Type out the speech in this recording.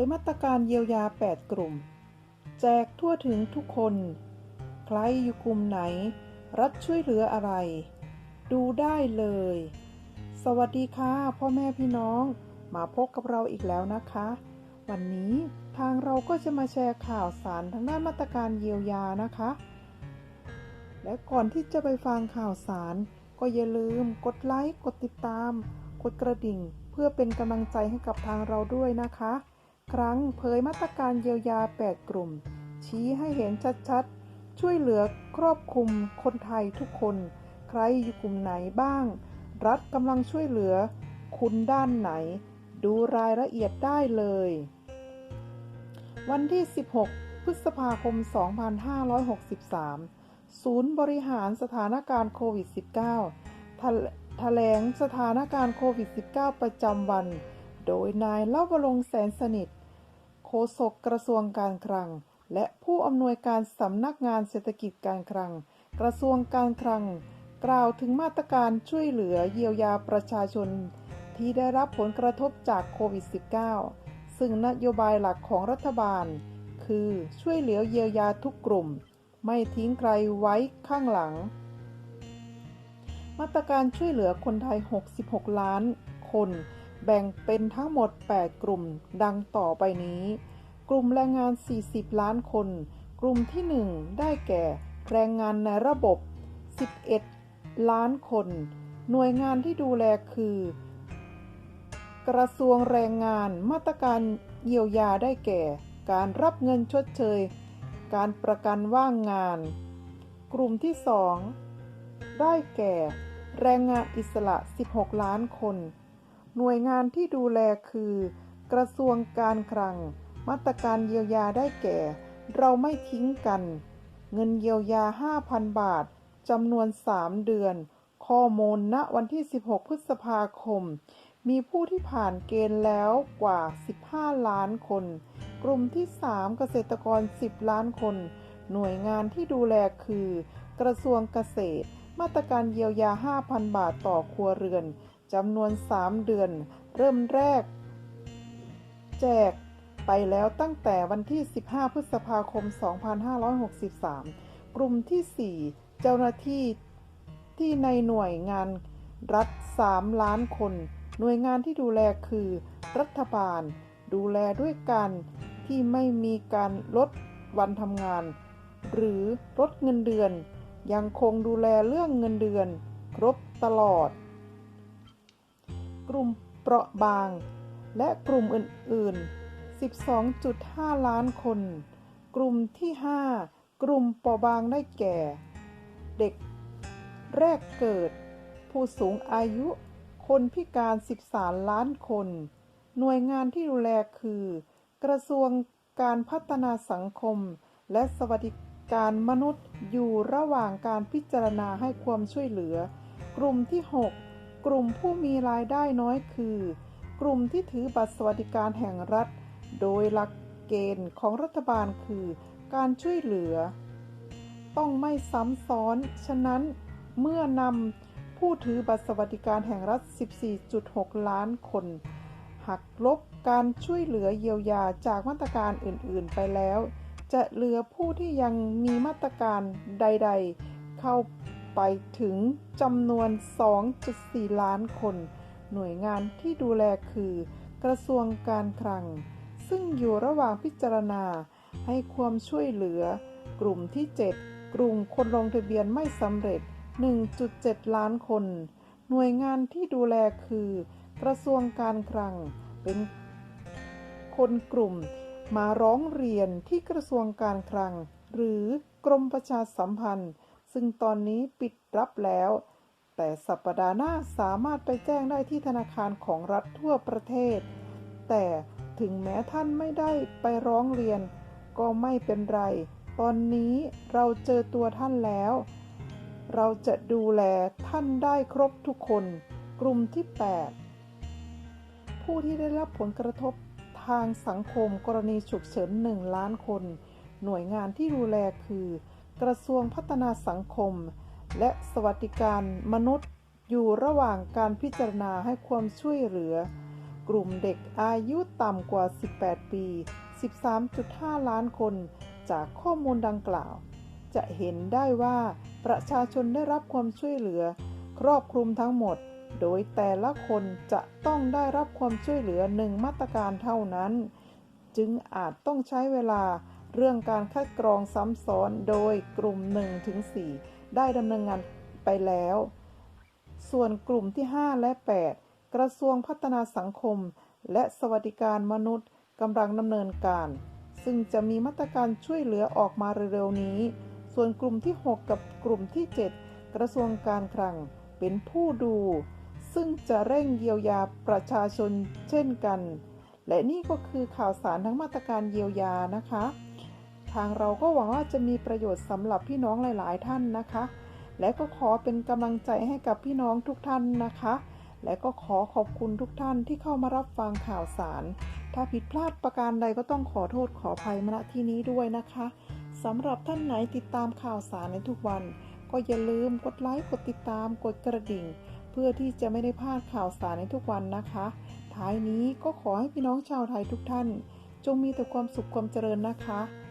ยมาตรการเยียวยา 8 กลุ่ม แจกทั่วถึงทุกคน ใครอยู่กลุ่มไหน รัฐช่วยเหลืออะไร ดูได้เลย สวัสดีค่ะ พ่อแม่พี่น้อง มาพบกับเราอีกแล้วนะคะ วันนี้ทางเราก็จะมาแชร์ข่าวสารทางด้านมาตรการเยียวยานะคะ และก่อนที่จะไปฟังข่าวสาร ก็อย่าลืมกดไลค์ กดติดตาม กดกระดิ่ง เพื่อเป็นกำลังใจให้กับทางเราด้วยนะคะ ครั้งเผยมาตรการเยียวยา 8 กลุ่ม ชี้ให้เห็นชัดๆ ช่วยเหลือครอบคลุมคนไทยทุกคน ใครอยู่กลุ่มไหนบ้าง รัฐกำลังช่วยเหลือ คุณด้านไหน ดูรายละเอียดได้เลย วันที่ 16 พฤษภาคม 2563 ศูนย์บริหารสถานการณ์โควิด -19 แถแถลงสถานการณ์โควิด -19 ประจำวัน โดยนายเล่าวลงแสนสนิท โฆษกกระทรวงการคลัง และผู้อำนวยการสำนักงานเศรษฐกิจการคลัง กระทรวงการคลัง กล่าวถึงมาตรการช่วยเหลือเยียวยาประชาชน ที่ได้รับผลกระทบจากโควิด -19 ซึ่งนโยบายหลักของรัฐบาล คือช่วยเหลือเยียวยาทุกกลุ่ม ไม่ทิ้งใครไว้ข้างหลัง มาตรการช่วยเหลือคนไทย 66 ล้านคน แบ่งเป็นทั้งหมด 8 กลุ่มดังต่อไปนี้ กลุ่มแรงงาน 40 ล้านคน กลุ่มที่ 1 ได้แก่ แรงงานในระบบ 11 ล้านคน หน่วยงานที่ดูแลคือ กระทรวงแรงงานมาตรการเยียวยาได้แก่ การรับเงินชดเชย การประกันว่างงาน กลุ่มที่ 2 ได้แก่ แรงงานอิสระ 16 ล้านคน หน่วยงานที่ดูแลคือ กระทรวงการคลัง มาตรการเยียวยาได้แก่ เราไม่ทิ้งกัน เงินเยียวยา 5,000 บาทจำนวน 3 เดือน ข้อมูลณวันที่ 16 พฤษภาคม มีผู้ที่ผ่านเกณฑ์แล้วกว่า 15 ล้านคน กลุ่มที่ 3 เกษตรกร 10 ล้านคน หน่วยงานที่ดูแลคือ กระทรวงเกษตร มาตรการเยียวยา 5,000 บาทต่อครัวเรือน จำนวน 3 เดือน เริ่มแรก แจกไปแล้วตั้งแต่วันที่ 15 พฤษภาคม 2563 กลุ่มที่ 4 เจ้าหน้าที่ที่ในหน่วยงานรัฐ 3 ล้านคน หน่วยงานที่ดูแลคือ รัฐบาล ดูแลด้วยการที่ไม่มีการลดวันทำงาน หรือลดเงินเดือน ยังคงดูแลเรื่องเงินเดือน ครบตลอด กลุ่มเปราะบาง และกลุ่มอื่นๆ 12.5 ล้านคน กลุ่มที่ 5 กลุ่มเปราะบางได้แก่ เด็กแรกเกิด ผู้สูงอายุ คนพิการ 13 ล้านคน หน่วยงานที่ดูแลคือ กระทรวงการพัฒนาสังคม และสวัสดิการมนุษย์อยู่ระหว่างการพิจารณาให้ความช่วยเหลือ กลุ่มที่ 6 กลุ่มผู้มีรายได้น้อยคือ กลุ่มที่ถือบัตรสวัสดิการแห่งรัฐ โดยหลักเกณฑ์ของรัฐบาลคือ การช่วยเหลือ ต้องไม่ซ้ำซ้อน ฉะนั้นเมื่อนำผู้ถือบัตรสวัสดิการแห่งรัฐ 14.6 ล้านคน หักลบการช่วยเหลือเยียวยาจากมาตรการอื่นๆไปแล้ว จะเหลือผู้ที่ยังมีมาตรการใด ๆ เข้า ไปถึงจำนวน 2.4 ล้านคน หน่วยงานที่ดูแลคือ กระทรวงการคลัง ซึ่งอยู่ระหว่างพิจารณา ให้ความช่วยเหลือ กลุ่มที่ 7 กลุ่มคนลงทะเบียนไม่สำเร็จ 1.7 ล้านคน หน่วยงานที่ดูแลคือ กระทรวงการคลัง เป็นคนกลุ่มมาร้องเรียนที่กระทรวงการคลัง หรือกรมประชาสัมพันธ์ ซึ่งตอนนี้ปิดรับแล้ว แต่สัปดาห์หน้าสามารถไปแจ้งได้ที่ธนาคารของรัฐทั่วประเทศ แต่ถึงแม้ท่านไม่ได้ไปร้องเรียน ก็ไม่เป็นไร ตอนนี้เราเจอตัวท่านแล้ว เราจะดูแลท่านได้ครบทุกคน กลุ่มที่ 8 ผู้ที่ได้รับผลกระทบทางสังคมกรณีฉุกเฉิน1ล้านคน หน่วยงานที่ดูแลคือ กระทรวงพัฒนาสังคม และสวัสดิการมนุษย์อยู่ระหว่างการพิจารณาให้ความช่วยเหลือ กลุ่มเด็กอายุต่ำกว่า 18 ปี 13.5 ล้านคน จากข้อมูลดังกล่าว จะเห็นได้ว่าประชาชนได้รับความช่วยเหลือ ครอบคลุมทั้งหมด โดยแต่ละคนจะต้องได้รับความช่วยเหลือหนึ่งมาตรการเท่านั้น จึงอาจต้องใช้เวลา เรื่องการคัดกรองซ้ำซ้อนโดยกลุ่ม 1-4 ได้ดำเนินงานไปแล้ว ส่วนกลุ่มที่ 5 และ 8 กระทรวงพัฒนาสังคม และสวัสดิการมนุษย์กำลังดำเนินการ ซึ่งจะมีมาตรการช่วยเหลือออกมาเร็วๆนี้ ส่วนกลุ่มที่ 6 กับกลุ่มที่ 7 กระทรวงการคลังเป็นผู้ดู ซึ่งจะเร่งเยียวยาประชาชนเช่นกัน และนี่ก็คือข่าวสารทั้งมาตรการเยียวยานะคะ ทางเราก็หวังว่าจะมีประโยชน์สำหรับพี่น้องหลาย ๆ ท่านนะคะ และก็ขอเป็นกำลังใจให้กับพี่น้องทุกท่านนะคะ และก็ขอขอบคุณทุกท่านที่เข้ามารับฟังข่าวสาร ถ้าผิดพลาดประการใดก็ต้องขอโทษขออภัยมาณที่นี้ด้วยนะคะสำหรับท่านไหนติดตามข่าวสารในทุกวัน ก็อย่าลืมกดไลค์กดติดตามกดกระดิ่ง เพื่อที่จะไม่ได้พลาดข่าวสารในทุกวันนะคะ ท้ายนี้ก็ขอให้พี่น้องชาวไทยทุกท่าน จงมีแต่ความสุขความเจริญนะคะ